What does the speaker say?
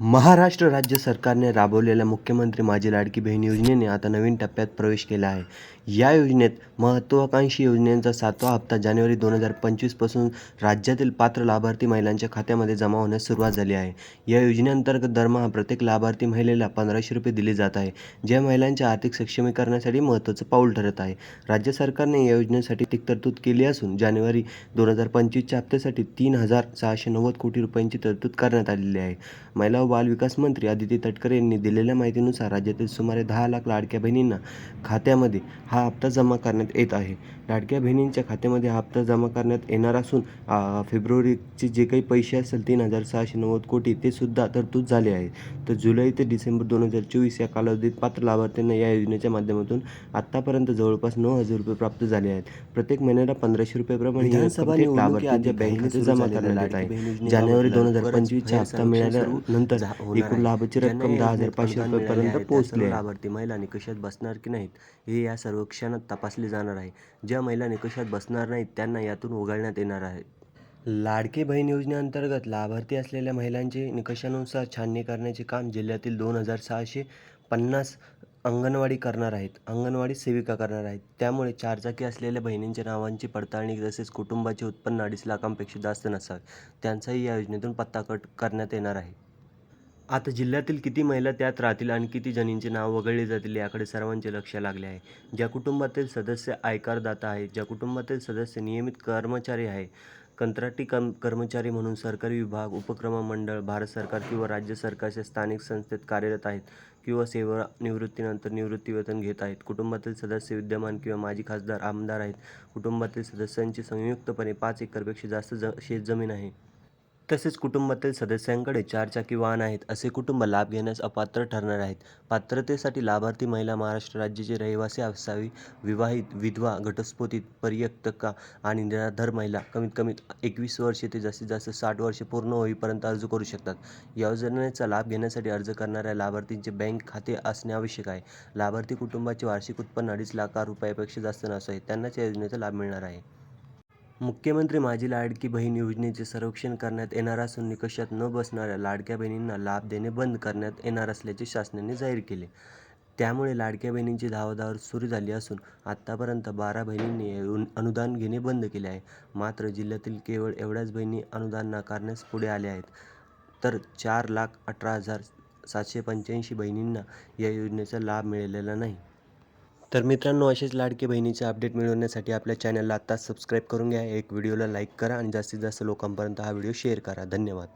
महाराष्ट्र राज्य सरकारने राबवलेल्या मुख्यमंत्री माझी लाडकी बहीण योजनेने आता नवीन टप्प्यात प्रवेश केला आहे. या योजनेत महत्त्वाकांक्षी योजनेचा सातवा हप्ता जानेवारी दोन हजार पंचवीसपासून राज्यातील पात्र लाभार्थी महिलांच्या खात्यामध्ये जमा होण्यास सुरुवात झाली आहे. या योजनेअंतर्गत दरमहा प्रत्येक लाभार्थी महिलेला पंधराशे रुपये दिले जात आहे ज्या महिलांच्या आर्थिक सक्षमीकरणासाठी महत्त्वाचं पाऊल ठरत आहे. राज्य सरकारने या योजनेसाठी ती तरतूद केली असून जानेवारी दोन हजार पंचवीसच्या हप्त्यासाठी तीन हजार सहाशे नव्वद कोटी रुपयांची तरतूद करण्यात आलेली आहे. महिला व बालविकास मंत्री आदिती तटकरे यांनी दिलेल्या माहितीनुसार राज्यातील सुमारे दहा लाख लाडक्या बहिणींना खात्यामध्ये हा हप्ता जमा करण्यात येत आहे. लाडक्या बहिणींच्या खात्यामध्ये हा हप्ता जमा करण्यात येणार असून फेब्रुवारीचे जे काही पैसे असेल तीन हजार सहाशे नव्वद कोटी ते सुद्धा तरतूद झाले आहे. तर जुलै ते डिसेंबर दोन हजार चोवीस या कालावधीत पात्र लाभार्थ्यांना या योजनेच्या माध्यमातून आत्तापर्यंत जवळपास नऊ हजार रुपये प्राप्त झाले आहेत. प्रत्येक महिन्याला पंधराशे रुपयेप्रमाणे लाभार्थ्यांच्या बँकेत जमा करण्यात येत आहे. जानेवारी दोन हजार लवकरच पंचवीसचा बाहेर हप्ता मिळाल्यानंतर होणार एकूण. लाभाची रक्कम दहा हजार पाचशे रुपयेपर्यंत पोहोचली आहे. लाभार्थी महिला निकषात बसणार की नाहीत हे या सर्वेक्षणात तपासले जाणार आहे. ज्या महिला निकषात बसणार नाहीत त्यांना यातून वगळण्यात येणार आहे. लाडकी बहीण योजनेअंतर्गत लाभार्थी असलेल्या महिलांची निकषानुसार छाननी करण्याचे काम जिल्ह्यातील दोन हजार सहाशे पन्नास अंगणवाडी करणार आहेत. अंगणवाडी सेविका करणार आहेत. त्यामुळे चारचाकी असलेल्या बहिणींच्या नावांची पडताळणी तसेच कुटुंबाचे उत्पन्न अडीच लाखांपेक्षा जास्त नसावे. त्यांचाही या योजनेतून पत्ता कट करण्यात येणार आहे. आता जिल्ह्यातील किती महिला त्यात राहतील आणि किती जणींचे नाव वगळले जातील याकडे सर्वांचे लक्ष लागले आहे. ज्या कुटुंबातील सदस्य आयकरदाता आहेत ज्या कुटुंबातील सदस्य नियमित कर्मचारी आहे कंत्राटी कर्म कर्मचारी म्हणून सरकारी विभाग उपक्रम मंडळ भारत सरकार किंवा राज्य सरकारच्या स्थानिक संस्थेत कार्यरत आहेत किंवा सेवा निवृत्तीनंतर निवृत्तीवेतन घेत आहेत. कुटुंबातील सदस्य विद्यमान किंवा माजी खासदार आमदार आहेत. कुटुंबातील सदस्यांची संयुक्तपणे पाच एकरपेक्षा जास्त ज शेतजमीन आहे. तसेच कुटुंबातील सदस्यांकडे चारचाकी वाहन आहेत असे कुटुंब लाभ घेण्यास अपात्र ठरणार आहेत. पात्रतेसाठी लाभार्थी महिला महाराष्ट्र राज्याची रहिवासी असावी विवाहित विधवा घटस्फोटित परित्यक्ता आणि निराधार महिला कमीत कमी एकवीस वर्षे ते जास्तीत जास्त साठ वर्षे पूर्ण होईपर्यंत अर्ज करू शकतात. या योजनेचा लाभ घेण्यासाठी अर्ज करणाऱ्या लाभार्थींचे बँक खाते असणे आवश्यक आहे. लाभार्थी कुटुंबाचे वार्षिक उत्पन्न अडीच लाख रुपयापेक्षा जास्त नसावे त्यांनाच या योजनेचा लाभ मिळणार आहे. मुख्यमंत्री माझी लाडकी बहीण योजनेचे सर्वेक्षण करण्यात येणार असून निकषात न बसणाऱ्या लाडक्या बहिणींना लाभ देणे बंद करण्यात येणार असल्याचे शासनाने जाहीर केले. त्यामुळे लाडक्या बहिणींची धावाधाव सुरू झाली असून आत्तापर्यंत बारा बहिणींनी अनुदान घेणे बंद केले आहे. मात्र जिल्ह्यातील केवळ एवढ्याच बहिणी अनुदान नाकारण्यास पुढे आल्या आहेत. तर चार लाख अठरा हजार सातशे पंच्याऐंशी बहिणींना या योजनेचा लाभ मिळालेला नाही. तर मित्रांनो असेच लाडके बहिणीचे अपडेट मिळवण्यासाठी आपल्या चॅनलला आत्ताच सबस्क्राईब करून घ्या. एक व्हिडिओला लाईक करा आणि जास्तीत जास्त लोकांपर्यंत हा व्हिडिओ शेअर करा. धन्यवाद.